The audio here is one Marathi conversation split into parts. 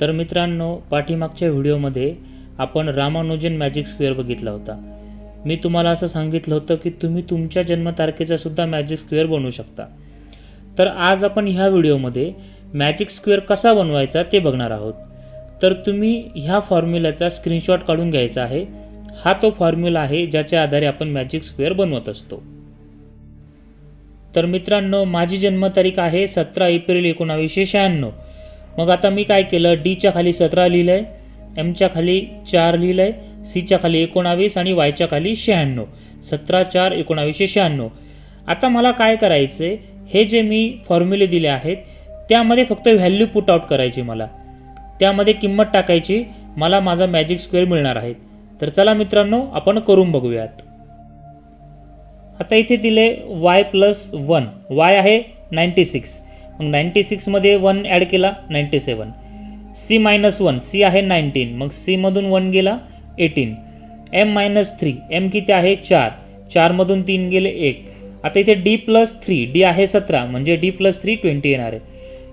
तर मित्रांनो पाठीमागच्या व्हिडिओमध्ये आपण रामानुजन मॅजिक स्क्वेअर बघितला होता. मी तुम्हाला असं सांगितलं होतं की तुम्ही तुमच्या जन्मतारखेचा सुद्धा मॅजिक स्क्वेअर बनवू शकता. तर आज आपण ह्या व्हिडिओमध्ये मॅजिक स्क्वेअर कसा बनवायचा ते बघणार आहोत. तर तुम्ही ह्या फॉर्म्युल्याचा स्क्रीनशॉट काढून घ्यायचा आहे. हा तो फॉर्म्युला आहे ज्याच्या आधारे आपण मॅजिक स्क्वेअर बनवत असतो. तर मित्रांनो माझी जन्मतारीख आहे सतरा एप्रिल एकोणावीसशे शहाण्णव. मग आता मी काय केलं? डीच्या खाली सतरा लिहिलं आहे एमच्या खाली चार लिहिलं आहे सीच्या खाली एकोणावीस आणि वायच्या खाली शहाण्णव. सतरा चार एकोणावीसशे शहाण्णव. आता मला काय करायचं आहे हे जे मी फॉर्म्युले दिले आहेत त्यामध्ये फक्त व्हॅल्यू पुट आउट करायची मला. त्यामध्ये किंमत टाकायची मला माझा मॅजिक स्क्वेअर मिळणार आहे. तर चला मित्रांनो आपण करून बघूयात. आता इथे दिले वाय प्लस वन वाय आहे नाईंटी सिक्स मग नाईंटी सिक्समध्ये वन ॲड केला ninety seven C minus one C आहे नाईन्टीन मग सीमधून वन गेला eighteen M minus three M किती आहे? चार. चारमधून तीन गेले एक. आता इथे डी प्लस थ्री डी आहे सतरा. म्हणजे डी प्लस थ्री ट्वेंटी येणार आहे.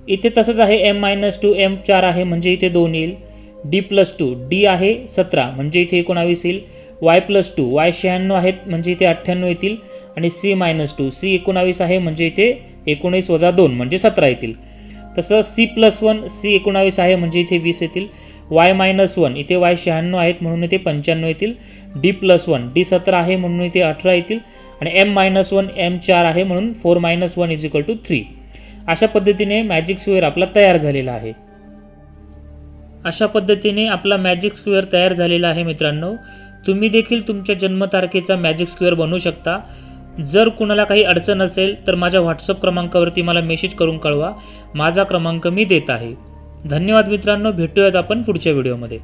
इथे तसंच आहे एम मायनस टू एम चार आहे म्हणजे इथे दोन येईल. डी प्लस टू डी आहे सतरा. म्हणजे इथे एकोणावीस येईल. वाय प्लस टू वाय शहाण्णव आहेत म्हणजे इथे अठ्ठ्याण्णव येतील. आणि सी मायनस टू सी एकोणावीस आहे म्हणजे इथे एकोणीस वजा दोन म्हणजे सतरा येतील. तसं सी प्लस वन सी एकोणावीस आहे म्हणजे इथे वीस येतील. वाय मायनस वन इथे वाय शहाण्णव आहेत म्हणून इथे पंच्याण्णव येतील. डी प्लस वन डी सतरा आहे म्हणून इथे अठरा येतील. आणि एम मायनस वन एम चार आहे म्हणून four minus one is equal to three अशा पद्धतीने मॅजिक स्क्वेअर आपला तयार झालेला आहे. अशा पद्धतीने आपला मॅजिक स्क्वेअर तयार झालेला आहे मित्रांनो. तुम्ही देखील तुमच्या जन्मतारखेचा मॅजिक स्क्वेअर बनवू शकता. जर कुणाला काही अडचण असेल तर माझ्या व्हॉट्सअप क्रमांकावरती मला मेसेज करून कळवा. माझा क्रमांक मी देत आहे. धन्यवाद मित्रांनो भेटूयात आपण पुढच्या व्हिडिओमध्ये